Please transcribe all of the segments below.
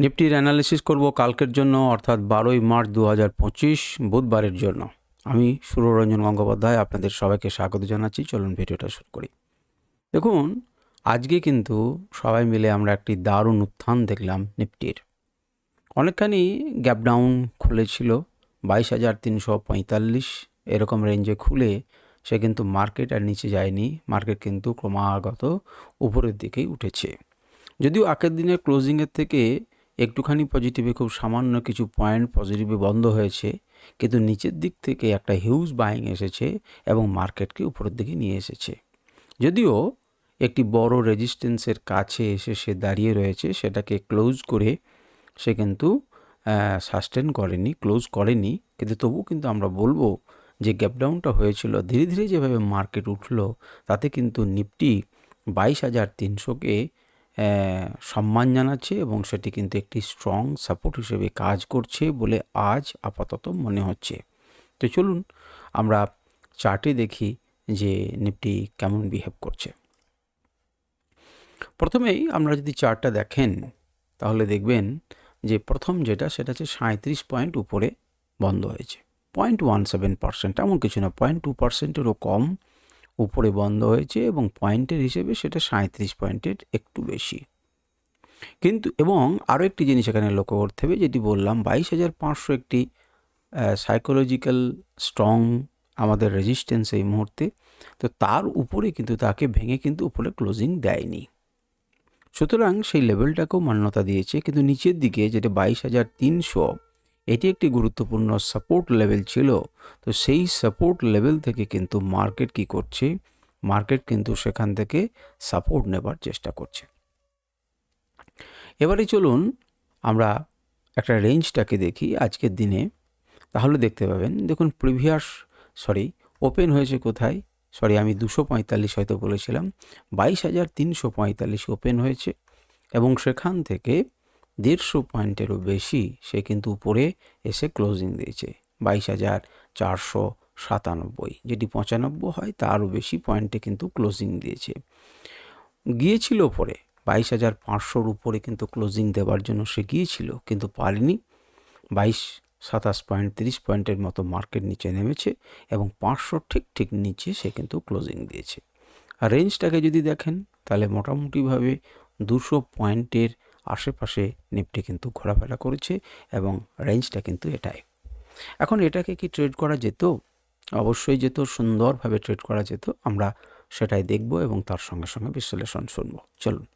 নিফটির analysis করব কালকের জন্য, অর্থাৎ বারোই মার্চ দু হাজার পঁচিশ, বুধবারের জন্য। আমি সুররঞ্জন গঙ্গোপাধ্যায়, আপনাদের সবাইকে স্বাগত জানাচ্ছি। চলুন ভিডিওটা শুরু করি। দেখুন, আজকে কিন্তু সবাই মিলে আমরা একটি দারুণ উত্থান দেখলাম নিফটির অনেকখানি গ্যাপডাউন খুলেছিল, বাইশ হাজার তিনশো পঁয়তাল্লিশ, এরকম রেঞ্জে খুলে সে কিন্তু মার্কেট আর নিচে যায়নি। মার্কেট কিন্তু ক্রমাগত উপরের দিকেই উঠেছে। যদিও আগের দিনের ক্লোজিংয়ের থেকে একটুখানি পজিটিভে খুব সামান্য কিছু পয়েন্ট পজিটিভে বন্ধ হয়েছে, কিন্তু নিচের দিক থেকে একটা হিউজ বাইং এসেছে এবং মার্কেটকে উপরের দিকে নিয়ে এসেছে। যদিও একটি বড় রেজিস্ট্যান্সের কাছে এসে সে দাঁড়িয়ে রয়েছে, সেটাকে ক্লোজ করে সে কিন্তু সাস্টেন করেনি ক্লোজ করেনি, কিন্তু তবু কিন্তু আমরা বলব যে গ্যাপডাউনটা হয়েছিল, ধীরে ধীরে যেভাবে মার্কেট উঠল, তাতে কিন্তু নিফটি বাইশ হাজার তিনশোকে সম্মান জানাচ্ছে এবং সেটি কিন্তু একটি স্ট্রং সাপোর্ট হিসেবে কাজ করছে বলে আজ আপাতত মনে হচ্ছে। তো চলুন আমরা চার্টে দেখি যে নিফটি কেমন বিহেভ করছে। প্রথমেই আমরা যদি চার্টটা দেখেন, তাহলে দেখবেন যে প্রথম যেটা, সেটা হচ্ছে সাঁত্রিশ পয়েন্ট উপরে বন্ধ হয়েছে। পয়েন্ট ওয়ান সেভেন পার্সেন্ট, এমন কিছু না, পয়েন্ট টু পার্সেন্টেরও কম। উপরে বন্ধ হয়েছে এবং পয়েন্টের হিসেবে সেটা সাঁত্রিশ পয়েন্টের একটু বেশি। কিন্তু, এবং আরও একটি জিনিস এখানে লক্ষ্য করতে হবে, যেটি বললাম, বাইশ হাজার পাঁচশো একটি সাইকোলজিক্যাল স্ট্রং আমাদের রেজিস্ট্যান্স এই মুহূর্তে। তো তার উপরে কিন্তু তাকে ভেঙে কিন্তু উপরে ক্লোজিং দেয়নি। সুতরাং সেই লেভেলটাকেও মান্যতা দিয়েছে, কিন্তু নিচের দিকে যেটা বাইশ হাজার তিনশো এটি একটি গুরুত্বপূর্ণ সাপোর্ট লেভেল ছিল। তো সেই সাপোর্ট লেভেল থেকে কিন্তু মার্কেট কি করছে? মার্কেট কিন্তু সেখান থেকে সাপোর্ট নেবার চেষ্টা করছে। এবারে চলুন আমরা একটা রেঞ্জটাকে দেখি আজকের দিনে। তাহলে দেখতে পাবেন, দেখুন প্রিভিয়াস সরি ওপেন হয়েছে কোথায়? সরি আমি দুশো পঁয়তাল্লিশ হয়তো বলেছিলাম। বাইশ হাজার তিনশো পঁয়তাল্লিশ ওপেন হয়েছে এবং সেখান থেকে দেড়শো পয়েন্টেরও বেশি সে কিন্তু উপরে এসে ক্লোজিং দিয়েছে। বাইশ হাজার চারশো সাতানব্বই। যেটি পঁচানব্বই হয়, তারও বেশি পয়েন্টে কিন্তু ক্লোজিং দিয়েছে। গিয়েছিল উপরে বাইশ হাজার পাঁচশোর উপরে কিন্তু ক্লোজিং দেওয়ার জন্য সে গিয়েছিল, কিন্তু পারেনি। বাইশ সাতাশ পয়েন্ট তিরিশ পয়েন্টের মতো মার্কেট নিচে নেমেছে এবং পাঁচশো ঠিক ঠিক নিচে সে কিন্তু ক্লোজিং দিয়েছে। আর রেঞ্জটাকে যদি দেখেন, তাহলে মোটামুটিভাবে দুশো পয়েন্টের আশেপাশে নিফটি কিন্তু ঘোরাফেরা করেছে এবং রেঞ্জটা কিন্তু এটাই। এখন এটাকে কি ট্রেড করা যেত? অবশ্যই যেত, সুন্দরভাবে ট্রেড করা যেত, আমরা সেটাই দেখব এবং তার সঙ্গে সঙ্গে বিশ্লেষণ শুনব। চলুন।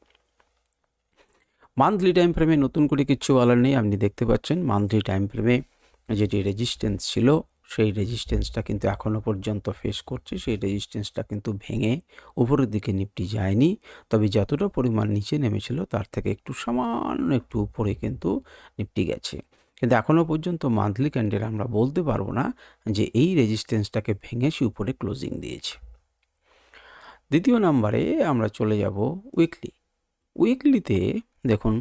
মান্থলি টাইম ফ্রেমে নতুন করে কিচ্ছু বলার নেই, আপনি দেখতে পাচ্ছেন মান্থলি টাইম ফ্রেমে যেটি রেজিস্ট্যান্স ছিল সেই রেজিস্ট্যান্সটা কিন্তু এখনও পর্যন্ত ফেস করছে, সেই রেজিস্ট্যান্সটা কিন্তু ভেঙে উপরের দিকে নিপটি যায়নি। তবে যতটা পরিমাণ নিচে নেমেছিল, তার থেকে একটু সামান্য একটু উপরে কিন্তু নিপটি গেছে। কিন্তু এখনও পর্যন্ত মান্থলি ক্যান্ডেল আমরা বলতে পারব না যে এই রেজিস্ট্যান্সটাকে ভেঙে সে উপরে ক্লোজিং দিয়েছে। দ্বিতীয় নাম্বারে আমরা চলে যাব উইকলি উইকলিতে দেখুন,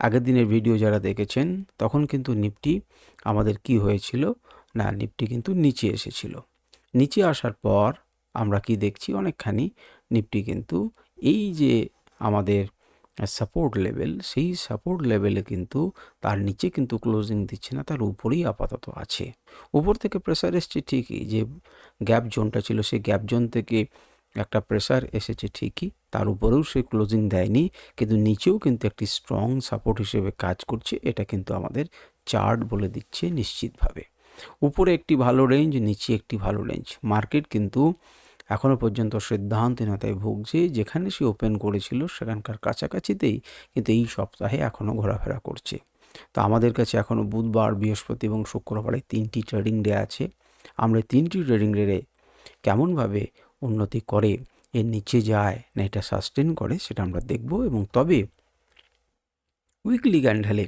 আগের দিনের ভিডিও যারা দেখেছেন, তখন কিন্তু নিফটি আমাদের কি হয়েছিল? না নিফটি কিন্তু নিচে এসেছিল। নিচে আসার পর আমরা কি দেখছি? অনেকখানি নিফটি কিন্তু এই যে আমাদের সাপোর্ট লেভেল সেই সাপোর্ট লেভেলে কিন্তু তার নিচে কিন্তু ক্লোজিং দিচ্ছে না, তার উপরেই আপাতত আছে। উপর থেকে প্রেসার এসছে ঠিকই যে গ্যাপ জোনটা ছিল সেই গ্যাপ জোন থেকে একটা প্রেসার এসেছে ঠিকই, তার উপরেও সে ক্লোজিং দেয়নি, কিন্তু নিচেও কিন্তু একটি স্ট্রং সাপোর্ট হিসেবে কাজ করছে, এটা কিন্তু আমাদের চার্ট বলে দিচ্ছে নিশ্চিতভাবে। উপরে একটি ভালো রেঞ্জ নিচে একটি ভালো রেঞ্জ মার্কেট কিন্তু এখনও পর্যন্ত সিদ্ধান্তহীনতায় ভুগছে। যেখানে সে ওপেন করেছিল, সেখানকার কাছাকাছিতেই কিন্তু এই সপ্তাহে এখনও ঘোরাফেরা করছে। তো আমাদের কাছে এখনও বুধবার, বৃহস্পতি এবং শুক্রবারে তিনটি ট্রেডিং ডে আছে। আমরা তিনটি ট্রেডিং ডে কেমনভাবে উন্নতি করে, এর নিচে যায় না, এটা সাস্টেন করে, সেটা আমরা দেখব এবং তবে উইকলি ক্যান্ডেলে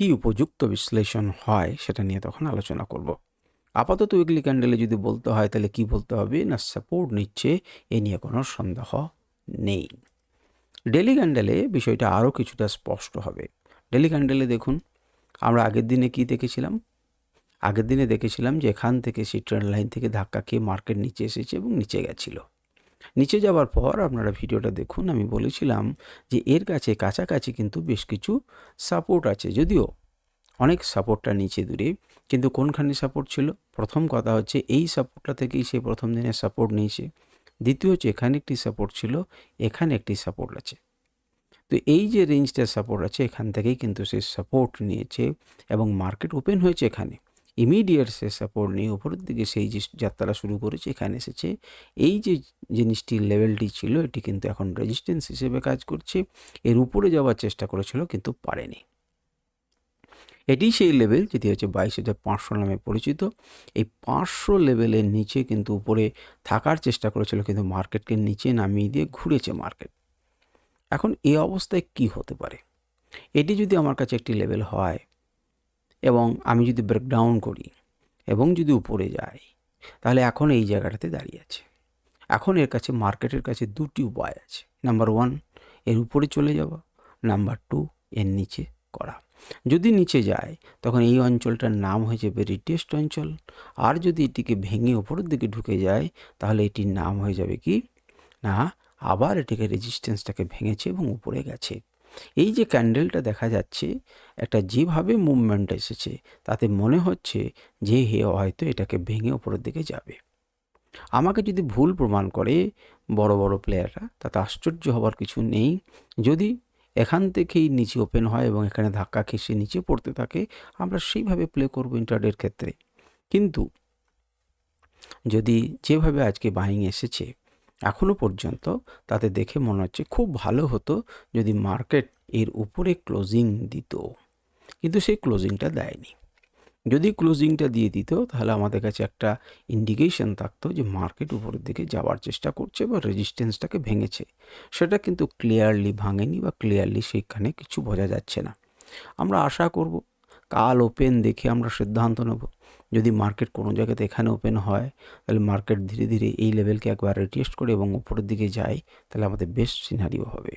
কি উপযুক্ত বিশ্লেষণ হয় সেটা নিয়ে তখন আলোচনা করব। আপাতত উইকলি ক্যান্ডেলে যদি বলতে হয়, তাহলে কি বলতে হবে? না সাপোর্ট নিচ্ছে, এ নিয়ে কোনো সন্দেহ নেই। ডেলি ক্যান্ডেলে বিষয়টা আরও কিছুটা স্পষ্ট হবে। ডেলি ক্যান্ডেলে দেখুন, আমরা আগের দিনে কি দেখেছিলাম? আগের দিনে দেখেছিলাম যে এখান থেকে সেই ট্রেন লাইন থেকে ধাক্কা খেয়ে মার্কেট নিচে এসেছে এবং নিচে গেছিল। নিচে যাওয়ার পর আপনারা ভিডিওটা দেখুন, আমি বলেছিলাম যে এর কাছে কাছাকাছি কিন্তু বেশ কিছু সাপোর্ট আছে। যদিও অনেক সাপোর্টটা নিচে দূরে, কিন্তু কোনখানে সাপোর্ট ছিল? প্রথম কথা হচ্ছে এই সাপোর্টটা থেকেই সে প্রথম দিনের সাপোর্ট নিয়েছে। দ্বিতীয় হচ্ছে এখানে একটি সাপোর্ট ছিল, এখানে একটি সাপোর্ট আছে। তো এই যে রেঞ্জটা সাপোর্ট আছে, এখান থেকেই কিন্তু সে সাপোর্ট নিয়েছে এবং মার্কেট ওপেন হয়েছে এখানে। ইমিডিয়েট সে সাপোর্ট নিয়ে উপরের দিকে সেই যে যাত্রা শুরু করেছে, এখানে এসেছে। এই যে জিনিসটির লেভেলটি ছিল, এটি কিন্তু এখন রেজিস্ট্যান্স হিসেবে কাজ করছে। এর উপরে যাওয়ার চেষ্টা করেছিল, কিন্তু পারেনি। এটি সেই লেভেল যেটি হচ্ছে বাইশ হাজার পাঁচশো নামে পরিচিত। এই পাঁচশো লেভেলের নিচে কিন্তু উপরে থাকার চেষ্টা করেছিল, কিন্তু মার্কেটকে নিচে নামিয়ে দিয়ে ঘুরেছে মার্কেট এখন এই অবস্থায় কি হতে পারে? এটি যদি আমার কাছে একটি লেভেল হয় এবং আমি যদি ব্রেকডাউন করি এবং যদি উপরে যাই, তাহলে এখন এই জায়গাটাতে দাঁড়িয়ে আছে। এখন এর কাছে মার্কেটের কাছে দুটি উপায় আছে। নাম্বার ওয়ানের উপরে চলে যাওয়া নাম্বার টু এর নিচে করা। যদি নিচে যায় তখন এই অঞ্চলটার নাম হয়ে যাবে রিটেস্ট অঞ্চল। আর যদি এটিকে ভেঙে ওপরের দিকে ঢুকে যায়, তাহলে এটির নাম হয়ে যাবে কি? না, আবার এটিকে রেজিস্ট্যান্সটাকে ভেঙেছে এবং উপরে গেছে। এই যে ক্যান্ডেলটা দেখা যাচ্ছে, একটা যেভাবে মুভমেন্ট এসেছে, তাতে মনে হচ্ছে যে হে হয়তো এটাকে ভেঙে ওপরের দিকে যাবে। আমাকে যদি ভুল প্রমাণ করে বড় বড় প্লেয়াররা তাতে আশ্চর্য হবার কিছু নেই। যদি এখান থেকেই নিচে ওপেন হয় এবং এখানে ধাক্কা খেসে নিচে পড়তে থাকে, আমরা সেইভাবে প্লে করব ইন্টারডের ক্ষেত্রে। কিন্তু যদি যেভাবে আজকে বাইং এসেছে এখনও পর্যন্ত তাতে দেখে মনে হচ্ছে খুব ভালো হতো যদি মার্কেট এর উপরে ক্লোজিং দিত। কিন্তু সেই ক্লোজিংটা দেয়নি। যদি ক্লোজিংটা দিয়ে দিত, তাহলে আমাদের কাছে একটা ইন্ডিকেশন থাকতো যে মার্কেট উপরের দিকে যাওয়ার চেষ্টা করছে বা রেজিস্ট্যান্সটাকে ভেঙেছে। সেটা কিন্তু ক্লিয়ারলি ভাঙেনি বা ক্লিয়ারলি সেখানে কিছু বোঝা যাচ্ছে না। আমরা আশা করব, কাল ওপেন দেখে আমরা সিদ্ধান্ত নেব। যদি মার্কেট কোনো জায়গাতে এখানে ওপেন হয়, তাহলে মার্কেট ধীরে ধীরে এই লেভেলকে একবার রিটেস্ট করে এবং উপরের দিকে যায়, তাহলে আমাদের বেস্ট সিনারিও হবে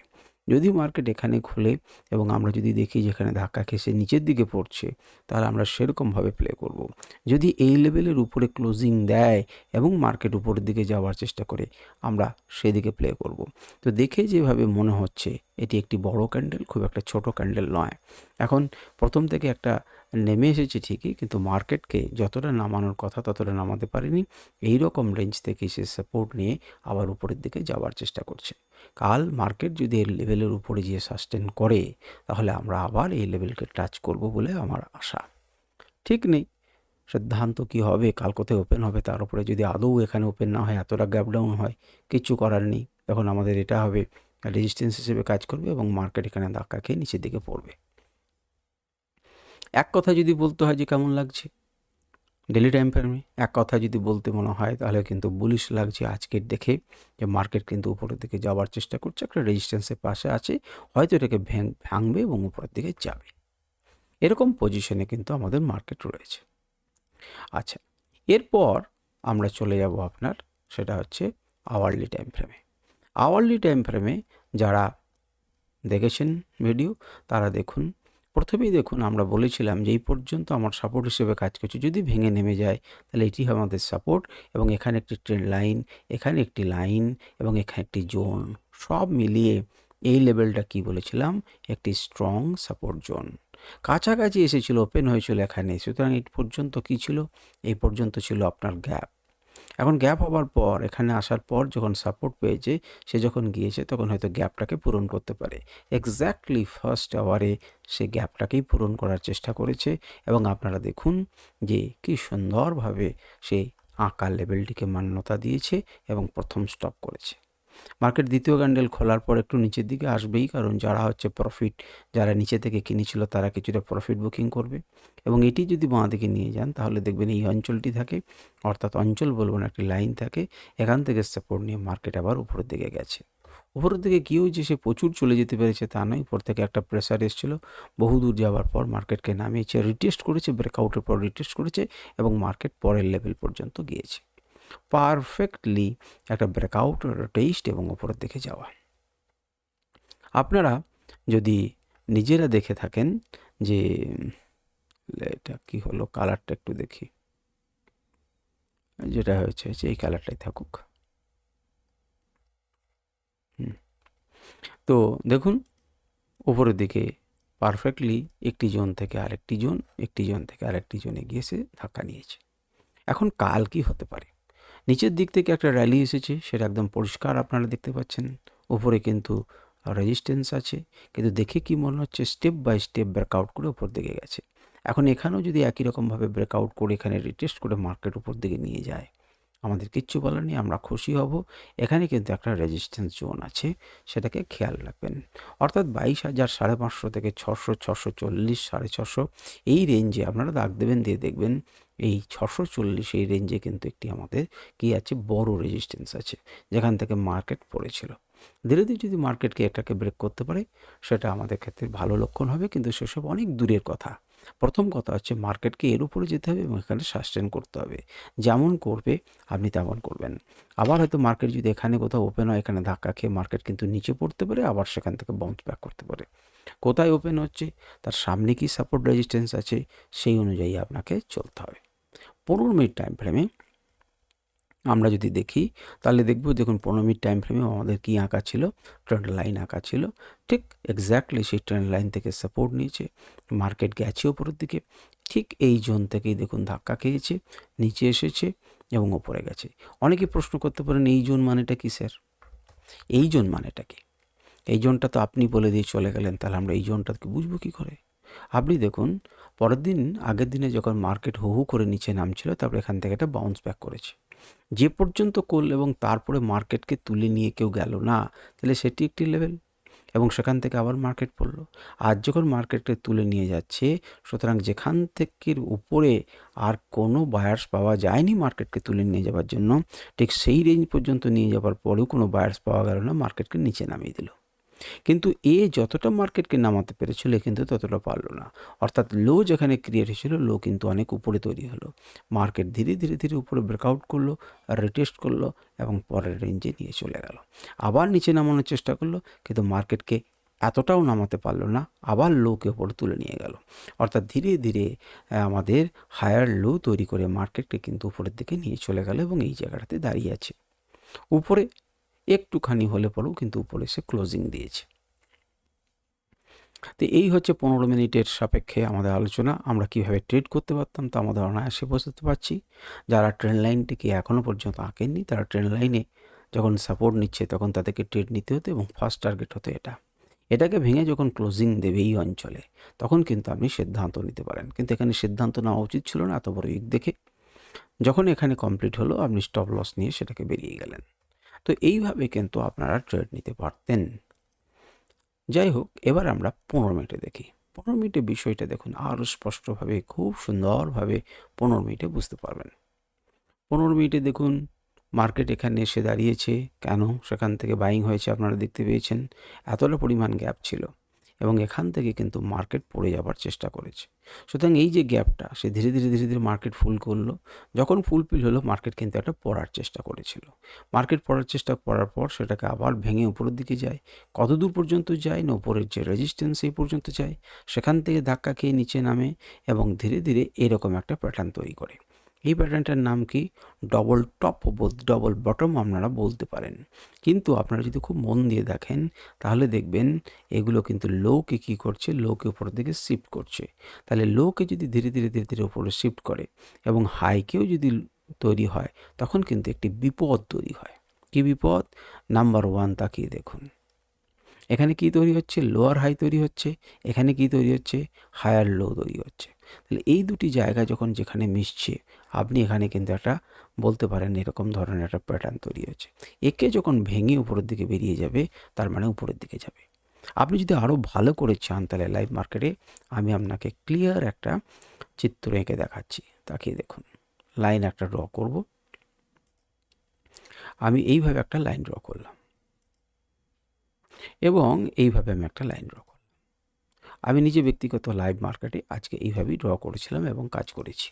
যদি মার্কেট এখানে খুলে এবং আমরা যদি দেখি যেখানে ধাক্কা খেসে নিচের দিকে পড়ছে, তাহলে আমরা সেরকমভাবে প্লে করব। যদি এই লেভেলের উপরে ক্লোজিং দেয় এবং মার্কেট উপরের দিকে যাওয়ার চেষ্টা করে, আমরা সেদিকে প্লে করব। তো দেখে যেভাবে মনে হচ্ছে, এটি একটি বড় ক্যান্ডেল খুব একটা ছোট ক্যান্ডেল নয় এখন প্রথম থেকে একটা নেমে এসেছে ঠিকই, কিন্তু মার্কেটকে যতটা নামানোর কথা ততটা নামাতে পারেনি। এই রকম রেঞ্জ থেকে সে সাপোর্ট নিয়ে আবার উপরের দিকে যাওয়ার চেষ্টা করছে। কাল মার্কেট যদি এই লেভেলের উপরে গিয়ে সাস্টেন করে, তাহলে আমরা আবার এই লেভেলকে টাচ করব বলে আমার আশা। ঠিক নেই। সিদ্ধান্ত কী হবে? কাল কোথায় ওপেন হবে? তার উপরে যদি আদৌ এখানে ওপেন না হয়, এতটা গ্যাপ ডাউন হয় কিচ্ছু করার নেই। তখন আমাদের এটা হবে। রেজিস্ট্যান্স হিসেবে কাজ করবে এবং মার্কেট এখানে ধাক্কা খেয়ে নিচের দিকে পড়বে। এক কথা যদি বলতে হয় যে কেমন লাগছে? ডেলি টাইম ফ্রেমে এক কথা যদি বলতে মনে হয়, তাহলে কিন্তু বুলিশ লাগছে আজকের দেখে যে মার্কেট কিন্তু উপরের দিকে যাওয়ার চেষ্টা করছে, একটা রেজিস্ট্যান্সের পাশে আছে, হয়তো এটাকে ভাঙবে এবং উপরের দিকে যাবে। এরকম পজিশনে কিন্তু আমাদের মার্কেট রয়েছে। আচ্ছা এরপর আমরা চলে যাব আপনার, সেটা হচ্ছে আওয়ারলি টাইম ফ্রেমে আওয়ারলি টাইম ফ্রেমে যারা দেখেছেন ভিডিও তারা দেখুন প্রথমেই দেখুন, আমরা বলেছিলাম যে এই পর্যন্ত আমার সাপোর্ট হিসেবে কাজ করছে। যদি ভেঙে নেমে যায়, তাহলে এটি আমাদের সাপোর্ট এবং এখানে একটি ট্রেন লাইন এখানে একটি লাইন এবং এখানে একটি জোন সব মিলিয়ে এই লেভেলটা কি বলেছিলাম? একটি স্ট্রং সাপোর্ট জোন কাছাকাছি এসেছিল ওপেন হয়েছিল এখানে। সুতরাং এই পর্যন্ত কি ছিল? এই পর্যন্ত ছিল আপনার গ্যাপ এখন গ্যাপ হওয়ার পর, এখানে আসার পর যখন সাপোর্ট পেয়েছে, সে যখন গিয়েছে তখন হয়তো গ্যাপটাকে পূরণ করতে পারে। এক্স্যাক্টলি ফার্স্ট আওয়ারে সে গ্যাপটাকেই পূরণ করার চেষ্টা করেছে এবং আপনারা দেখুন যে কি সুন্দরভাবে সে আঁকার লেভেলটিকে মান্যতা দিয়েছে এবং প্রথম স্টপ করেছে। মার্কেট দ্বিতীয় ক্যান্ডেল খোলার পর একটু নিচের দিকে আসবেই, কারণ যারা হচ্ছে প্রফিট যারা নিচে থেকে কিনেছিল তারা কিছুটা প্রফিট বুকিং করবে। এবং এটি যদি বাঁ দিকে নিয়ে যান, তাহলে দেখবেন এই অঞ্চলটি থাকে, অর্থাৎ অঞ্চল বলব না, একটি লাইন থাকে, এখান থেকে সাপোর্ট নিয়ে মার্কেট আবার উপরের দিকে গেছে। উপরের দিকে গিয়েও যে সে প্রচুর চলে যেতে পেরেছে তা নয়, উপর থেকে একটা প্রেসার এসেছিল বহুদূর যাওয়ার পর মার্কেটকে নামিয়েছে রিটেস্ট করেছে ব্রেকআউটের পর রিটেস্ট করেছে, এবং মার্কেট পরের লেভেল পর্যন্ত গিয়েছে। পারফেক্টলি একটা ব্রেকআউট টেস্ট এবং ওপরের দিকে যাওয়া। আপনারা যদি নিজেরা দেখে থাকেন যে, এটা কি হলো, কালারটা একটু দেখি। যেটা হয়েছে যে, এই কালারটাই থাকুক। তো দেখুন ওপরের দিকে পারফেক্টলি একটি জোন থেকে আরেকটি জোন, একটি জোন থেকে আরেকটি জোনে গিয়ে সে ধাক্কা নিয়েছে। এখন কাল কি হতে পারে? নিচের দিক থেকে একটা র্যালি এসেছে, সেটা একদম পরিষ্কার আপনারা দেখতে পাচ্ছেন। উপরে কিন্তু রেজিস্ট্যান্স আছে, কিন্তু দেখে কি মনে হচ্ছে স্টেপ বাই স্টেপ ব্রেকআউট করে উপর দিকে গেছে। এখন এখানেও যদি একই রকমভাবে ব্রেকআউট করে, এখানে রিটেস্ট করে মার্কেট উপর দিকে নিয়ে যায় আমাদের কিচ্ছু বলার নেই, আমরা খুশি হব। এখানে কিন্তু একটা রেজিস্ট্যান্স জোন আছে, সেটাকে খেয়াল রাখবেন। অর্থাৎ বাইশ হাজার সাড়ে পাঁচশো থেকে ছশো ছশো চল্লিশ, সাড়ে ছশো, এই রেঞ্জে আপনারা দাগ দেবেন, দিয়ে দেখবেন এই ছশো চল্লিশ, এই রেঞ্জে কিন্তু একটি আমাদের কি আছে, বড় রেজিস্ট্যান্স আছে, যেখান থেকে মার্কেট পড়েছিল। ধীরে ধীরে যদি মার্কেটকে এটাকে ব্রেক করতে পারে, সেটা আমাদের ক্ষেত্রে ভালো লক্ষণ হবে, কিন্তু সেসব অনেক দূরের কথা। প্রথম কথা হচ্ছে মার্কেটকে এর উপরে যেতে হবে এবং এখানে সাস্টেন করতে হবে। যেমন করবে, আপনি তেমন করবেন। আবার হয়তো মার্কেট যদি এখানে কোথাও ওপেন হয়, এখানে ধাক্কা খেয়ে মার্কেট কিন্তু নিচে পড়তে পারে, আবার সেখান থেকে বাউন্স ব্যাক করতে পারে। কোথায় ওপেন হচ্ছে, তার সামনে কি সাপোর্ট রেজিস্ট্যান্স আছে, সেই অনুযায়ী আপনাকে চলতে হবে। পনেরো মিনিট টাইম ফ্রেমে আমরা যদি দেখি, তাহলে দেখব দেখুন পনেরো মিনিট টাইম ফ্রেমে আমাদের কী আঁকা ছিল? ট্রেন্ড লাইন আঁকা ছিল। ঠিক এক্স্যাক্টলি সেই ট্রেন্ড লাইন থেকে সাপোর্ট নিয়েছে। মার্কেট গেছে ওপরের দিকে। ঠিক এই জোন থেকেই দেখুন ধাক্কা খেয়েছে, নিচে এসেছে এবং ওপরে গেছে। অনেকে প্রশ্ন করতে পারেন, এই জোন মানেটা কি স্যার এই জোন মানেটা কি? এই জোনটা তো আপনি বলে দিয়ে চলে গেলেন, তাহলে আমরা এই জোনটাকে বুঝব কী করে? আপনি দেখুন পরের দিন, আগের দিনে যখন মার্কেট হু হু করে নিচে নামছিল, তারপর এখান থেকে একটা বাউন্স ব্যাক করেছে। যে পর্যন্ত করল এবং তারপরে মার্কেটকে তুলে নিয়ে কেউ গেল না, তাহলে সেটি একটি লেভেল এবং সেখান থেকে আবার মার্কেট পড়ল। আজ যখন মার্কেটকে তুলে নিয়ে যাচ্ছে, সুতরাং যেখান থেকে উপরে আর কোনো বায়ার্স পাওয়া যায়নি মার্কেটকে তুলে নিয়ে যাওয়ার জন্য, ঠিক সেই রেঞ্জ পর্যন্ত নিয়ে যাওয়ার পরেও কোনো বায়ার্স পাওয়া গেল না, মার্কেটকে নিচে নামিয়ে দিল। কিন্তু এ যতটা মার্কেটকে নামাতে পেরেছিল কিন্তু ততটা পারল না। অর্থাৎ লো যেখানে ক্রিয়েট হয়েছিল, লো কিন্তু অনেক উপরে তৈরি হলো। মার্কেট ধীরে ধীরে ধীরে উপরে ব্রেকআউট করল রিটেস্ট করল এবং পরের রেঞ্জে নিয়ে চলে গেল। আবার নিচে নামানোর চেষ্টা করল, কিন্তু মার্কেটকে এতটাও নামাতে পারল না, আবার লোকে ওপরে তুলে নিয়ে গেল। অর্থাৎ ধীরে ধীরে আমাদের হায়ার লো তৈরি করে মার্কেটকে কিন্তু উপরের দিকে নিয়ে চলে গেল এবং এই জায়গাটাতে দাঁড়িয়ে আছে। উপরে একটুখানি হলে পরেও কিন্তু উপরে সে ক্লোজিং দিয়েছে। তো এই হচ্ছে পনেরো মিনিটের সাপেক্ষে আমাদের আলোচনা। আমরা কীভাবে ট্রেড করতে পারতাম তা আমাদের অনায়াসে বুঝতে পারছি। যারা ট্রেন লাইনটিকে এখনও পর্যন্ত আঁকেননি, তারা ট্রেন লাইনে যখন সাপোর্ট নিচ্ছে তখন তাদেরকে ট্রেড নিতে হতো এবং ফার্স্ট টার্গেট হতো এটা। এটাকে ভেঙে যখন ক্লোজিং দেবে এই অঞ্চলে, তখন কিন্তু আপনি সিদ্ধান্ত নিতে পারেন। কিন্তু এখানে সিদ্ধান্ত নেওয়া উচিত ছিল না, এত বড় ইক দেখে। যখন এখানে কমপ্লিট হলো, আপনি স্টপ লস নিয়ে সেটাকে বেরিয়ে গেলেন। তো এইভাবে কিন্তু আপনারা ট্রেড নিতে পারতেন। যাই হোক, এবার আমরা পনেরো মিনিটে দেখি। পনেরো মিনিটে বিষয়টা দেখুন, আরও স্পষ্টভাবে, খুব সুন্দরভাবে পনেরো মিনিটে বুঝতে পারবেন। পনেরো মিনিটে দেখুন, মার্কেট এখানে এসে দাঁড়িয়েছে। কেন? সেখান থেকে বাইং হয়েছে, আপনারা দেখতে পেয়েছেন। এতটা পরিমাণ গ্যাপ ছিল। এবং এখান থেকে কিন্তু মার্কেট পড়ে যাবার চেষ্টা করেছে। সুতরাং এই যে গ্যাপটা সে ধীরে ধীরে ধীরে ধীরে মার্কেট ফুল করল। যখন ফুলফিল হলো মার্কেট কিন্তু একটা পড়ার চেষ্টা করেছিল। মার্কেট পড়ার চেষ্টা করার পর সেটাকে আবার ভেঙে উপরের দিকে যায়। কত দূর পর্যন্ত যায় না উপরের যে রেজিস্ট্যান্স এই পর্যন্ত যায়। সেখান থেকে ধাক্কা খেয়ে নিচে নামে এবং ধীরে ধীরে এরকম একটা প্যাটার্ন তৈরি করে। এই প্যাটার্নটার নাম কি? ডবল টপ ডবল বটম আপনারা বলতে পারেন। কিন্তু আপনারা যদি খুব মন দিয়ে দেখেন, তাহলে দেখবেন এগুলো কিন্তু লোকে কী করছে? লোকে উপরের দিকে শিফট করছে। তাহলে লোকে যদি ধীরে ধীরে ধীরে ধীরে উপরে শিফট করে এবং হাইকেও যদি তৈরি হয়, তখন কিন্তু একটি বিপদ তৈরি হয়। কি বিপদ? নাম্বার ওয়ান তাকিয়ে দেখুন। এখানে কি তৈরি হচ্ছে? লোয়ার হাই তৈরি হচ্ছে। এখানে কি তৈরি হচ্ছে? হায়ার লো তৈরি হচ্ছে। তাহলে এই দুটি জায়গা যখন যেখানে মিশছে, আপনি এখানে কিন্তু একটা বলতে পারেন এরকম ধরনের একটা প্যাটার্ন তৈরি হচ্ছে একে যখন ভেঙে উপরের দিকে বেরিয়ে যাবে, তার মানে উপরের দিকে যাবে। আপনি যদি আরও ভালো করে চান তাহলে লাইভ মার্কেটে আমি আপনাকে ক্লিয়ার একটা চিত্র এঁকে দেখাচ্ছি। তাকিয়ে দেখুন লাইন একটা ড্র করব। আমি এইভাবে একটা লাইন ড্র করলাম। এবং এইভাবে আমি একটা লাইন ড্র আমি নিজে ব্যক্তিগত লাইভ মার্কেটে আজকে এইভাবেই ড্র করেছিলাম এবং কাজ করেছি।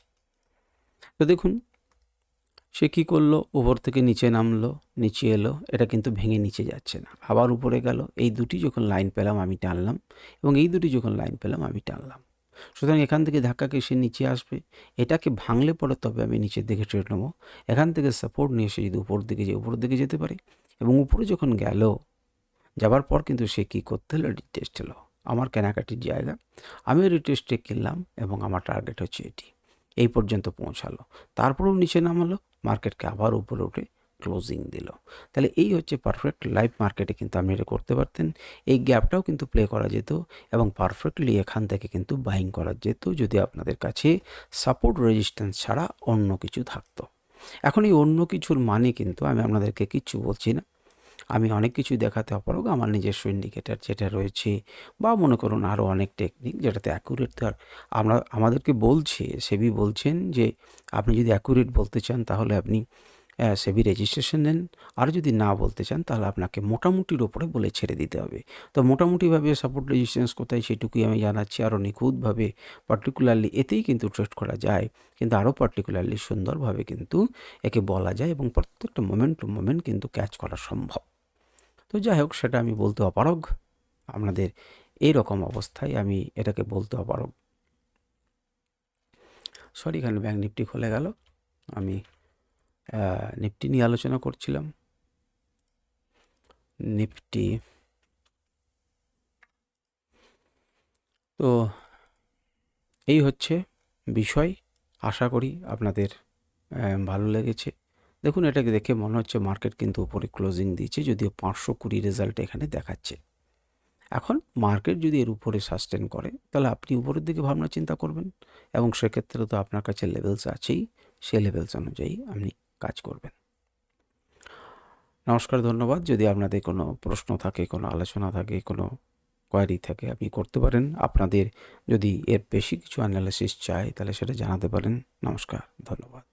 তো দেখুন, সে কী করল? উপর থেকে নিচে নামলো, নিচে এলো, এটা কিন্তু ভেঙে নিচে যাচ্ছে না। আবার উপরে গেল, এই দুটি যখন লাইন পেলাম আমি টানলাম এবং এই দুটি যখন লাইন পেলাম আমি টানলাম। সুতরাং এখান থেকে ধাক্কাকে সে নিচে আসবে, এটাকে ভাঙলে পরে তবে আমি নিচের দিকে ট্রেড নেব। এখান থেকে সাপোর্ট নিয়ে এসে যদি উপর দিকে যে উপর দিকে যেতে পারে এবং উপরে যখন গেল, যাবার পর কিন্তু সে কী করতে হলো? রিটেস্ট হলো। আমার কেনাকাটির জায়গা। আমি রিটেস্টে কিনলাম এবং আমার টার্গেট হচ্ছে এটি। এই পর্যন্ত পৌঁছালো। তারপরেও নিচে নামালো, মার্কেটকে আবার উপরে উঠে ক্লোজিং দিল। তাহলে এই হচ্ছে পারফেক্ট লাইভ মার্কেটে কিন্তু আপনি এটা করতে পারতেন। এই গ্যাপটাও কিন্তু প্লে করা যেত এবং পারফেক্টলি এখান থেকে কিন্তু বাইং করা যেত যদি আপনাদের কাছে সাপোর্ট রেজিস্ট্যান্স ছাড়া অন্য কিছু থাকতো। এখন এই অন্য কিছুর মানে কিন্তু আমি আপনাদেরকে কিচ্ছু বলছি না। আমি অনেক কিছু দেখাতে অপারগ। আমার নিজস্ব ইন্ডিকেটার যেটা রয়েছে বা মনে করুন আরও অনেক টেকনিক যেটাতে অ্যাকুরেট তার আমরা, আমাদেরকে বলছে সেবি বলছেন যে আপনি যদি অ্যাকুরেট বলতে চান তাহলে আপনি সেবি রেজিস্ট্রেশন নেন। আর যদি না বলতে চান তাহলে আপনাকে মোটামুটির ওপরে বলে ছেড়ে দিতে হবে। তো মোটামুটিভাবে সাপোর্ট রেজিস্ট্যান্স কোথায় সেটুকুই আমি জানাচ্ছি আরও নিখুঁতভাবে পার্টিকুলারলি এতেই কিন্তু ট্রেড করা যায়। কিন্তু আরও পার্টিকুলারলি সুন্দরভাবে কিন্তু একে বলা যায় এবং প্রত্যেকটা মোমেন্ট টু মোমেন্ট কিন্তু ক্যাচ করা সম্ভব। তো যাই হোক সেটা আমি বলতে অপারগ। আপনাদের এই রকম অবস্থায় আমি এটাকে বলতে অপারগ। সরি এখানে ব্যাঙ্ক নিফটি খুলে গেল। আমি নিফটি নিয়ে আলোচনা করছিলাম। নিফটি তো এই হচ্ছে বিষয়। আশা করি আপনাদের ভালো লেগেছে। দেখুন এটাকে দেখে মনে হচ্ছে মার্কেট কিন্তু উপরে ক্লোজিং দিয়েছে, যদিও পাঁচশো কুড়ি রেজাল্ট এখানে দেখাচ্ছে। এখন মার্কেট যদি এর উপরে সাস্টেন করে, তাহলে আপনি উপরের দিকে ভাবনা চিন্তা করবেন এবং সেক্ষেত্রে তো আপনার কাছে লেভেলস আছেই, সে লেভেলস অনুযায়ী আপনি কাজ করবেন। নমস্কার, ধন্যবাদ। যদি আপনাদের কোনো প্রশ্ন থাকে, কোনো আলোচনা থাকে, কোনো কোয়ারি থাকে, আপনি করতে পারেন। আপনাদের যদি এর বেশি কিছু অ্যানালিসিস চাই, তাহলে সেটা জানাতে পারেন। নমস্কার, ধন্যবাদ।